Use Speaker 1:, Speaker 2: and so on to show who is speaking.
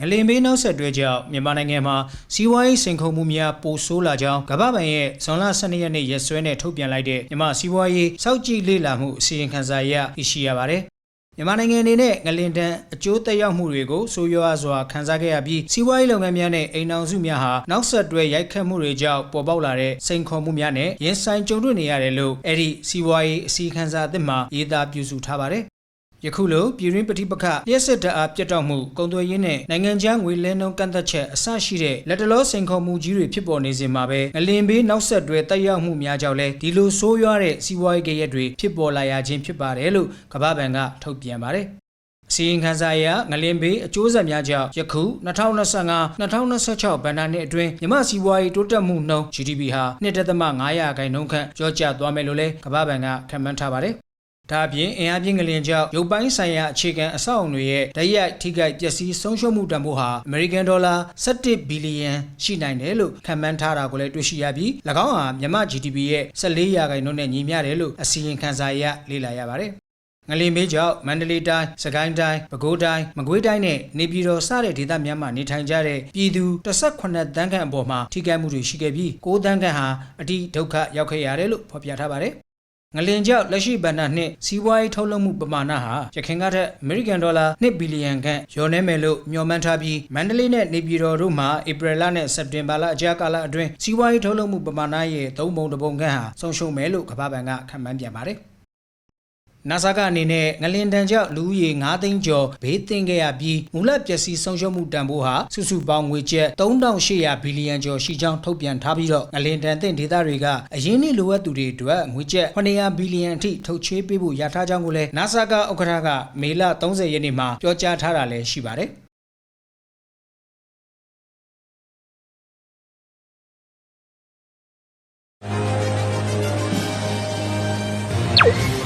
Speaker 1: ငလင်ဘေးနောက်ဆက်တွဲကြောင့်မြန်မာနိုင်ငံမှာစီးပွားရေးစိန်ခေါ်မှုများပိုဆိုးလာကြောင်းကမ္ဘာ့ဘဏ်ရဲ့ဇွန်လ12ရက်နေ့ရက်စွဲနဲ့ထုတ်ပြန်လိုက်တဲ့မြန်မာစီးပွားရေးစောင့်ကြည့်လေ့လာမှုအစီရင်ခံစာအရသိရှိရပါတယ်။မြန်မာနိုင်ငံအနေနဲ့ငလင်တန်အကျိုးသက်ရောက်မှုတွေကိုဆိုးရွားစွာခံစားခဲ့ရပြီးစီးပွားရေးလုပ်ငန်းများနဲ့အိမ်အောင်စုများဟာနောက်ဆက်တွဲရိုက်ခတ်မှုတွေကြောင့်ပေါ်ပေါက်လာတဲ့စိန်ခေါ်မှုများနဲ့ရင်ဆိုင်ကြုံတွေ့နေရတယ်လို့အဲ့ဒီစီးပွားရေးအစီရင်ခံစာအသစ်မှာရေးသားပြုစုထားပါတယ်။ ယခုလိုပြည်တွင်းပဋိပက္ခလျှက်စစ်တအားပြတ်တောက်မှုကုန်သွယ်ရေးနဲ့နိုင်ငံခြားငွေလဲနှုန်းကန့်သက်ချက်အဆရှိတဲ့လက်တလောစိန်ခေါ်မှုကြီးတွေဖြစ်ပေါ်နေစဉ်မှာပဲငလင်ဘေးနောက်ဆက်တွဲတက်ရောက်မှုများကြောင့်လဲဒီလိုဆိုးရွားတဲ့စီးပွားရေးကြရက်တွေဖြစ်ပေါ်လာရခြင်းဖြစ်ပါတယ်လို့ကမ္ဘာ့ဘဏ်ကထုတ်ပြန်ပါတယ်အစီရင်ခံစာအရငလင်ဘေးအကျိုးဆက်များကြောင့်ယခု2025-2026ဘဏ္ဍာနှစ်အတွင်းမြမစီးပွားရေးတိုးတက်မှုနှုန်း GDP ဟာ1.5ရာခိုင်နှုန်းခန့်ကျော်ကျသွားမယ်လို့လည်းကမ္ဘာ့ဘဏ်ကခန့်မှန်းထားပါတယ် ဒါအပြင်အင်အားပြင်းငလင်ကြောင့်ရုပ်ပိုင်းဆိုင်ရာအခြေခံအဆောက်အုံတွေရဲ့ဓာတ်ရိုက်ထိခိုက်ပျက်စီးဆုံးရှုံးမှုတန်ဖိုးဟာအမေရိကန်ဒေါ်လာ17ဘီလီယံရှိနိုင်တယ်လို့ခန့်မှန်းထားတာကိုလည်းတွေ့ရှိရပြီး၎င်းဟာမြန်မာ GDP ရဲ့14ရာခိုင်နှုန်းနဲ့ညီမျှတယ်လို့အစီရင်ခံစာအရလေ့လာရပါတယ်ငလင်ဘေးကြောင့်မန္တလေးတိုင်း၊စကိုင်းတိုင်း၊ပဲခူးတိုင်း၊မကွေးတိုင်းနဲ့နေပြည်တော်စတဲ့ဒေသများမှာနေထိုင်ကြတဲ့ပြည်သူ18တန်းခန့်အပေါ်မှာထိခိုက်မှုတွေရှိခဲ့ပြီး9တန်းခန့်ဟာအတိဒုက္ခရောက်ခဲ့ရတယ်လို့ဖော်ပြထားပါတယ်။ ငလင်ကြောင့်လက်ရှိဘဏ္ဍာနှစ်စီးပွားရေးထုတ်လုပ်မှုပမာဏဟာရခိုင်ကထက်အမေရိကန်ဒေါ်လာ2ဘီလီယံခန့်လျော့နေမယ်လို့မျှော်မှန်းထားပြီးမန္တလေးနဲ့နေပြည်တော်တို့မှာဧပြီလနဲ့စက်တင်ဘာလအကြားကာလအတွင်းစီးပွားရေးထုတ်လုပ်မှုပမာဏရဲ့သုံးပုံတစ်ပုံခန့်ဟာဆုံးရှုံးမယ်လို့ကမ္ဘာ့ဘဏ်ကခန့်မှန်းပြန်ပါတယ်။ NASA ကအနေနဲ့ငလင်တန်ကြောင့်လူဦးရေ9သိန်းကျော်ဘေးသင့်ခဲ့ရပြီးမူလပျက်စီးဆုံးရှုံးမှုတန်ဖိုးဟာစုစုပေါင်းငွေကျပ်3800ဘီလီယံကျော်ရှိကြောင်းထုတ်ပြန်ထားပြီးတော့ငလင်တန်သင့်ဒေသတွေကအရင်းနှီးလိုအပ်သူတွေအတွက်ငွေကျပ်900ဘီလီယံအထိထုတ်ချေးပေးဖို့ရထားကြောင်းကိုလည်း NASA ကဥက္ကဋ္ဌကမေလ30ရက်နေ့မှာပြောကြားထားတာလည်းရှိပါတယ်။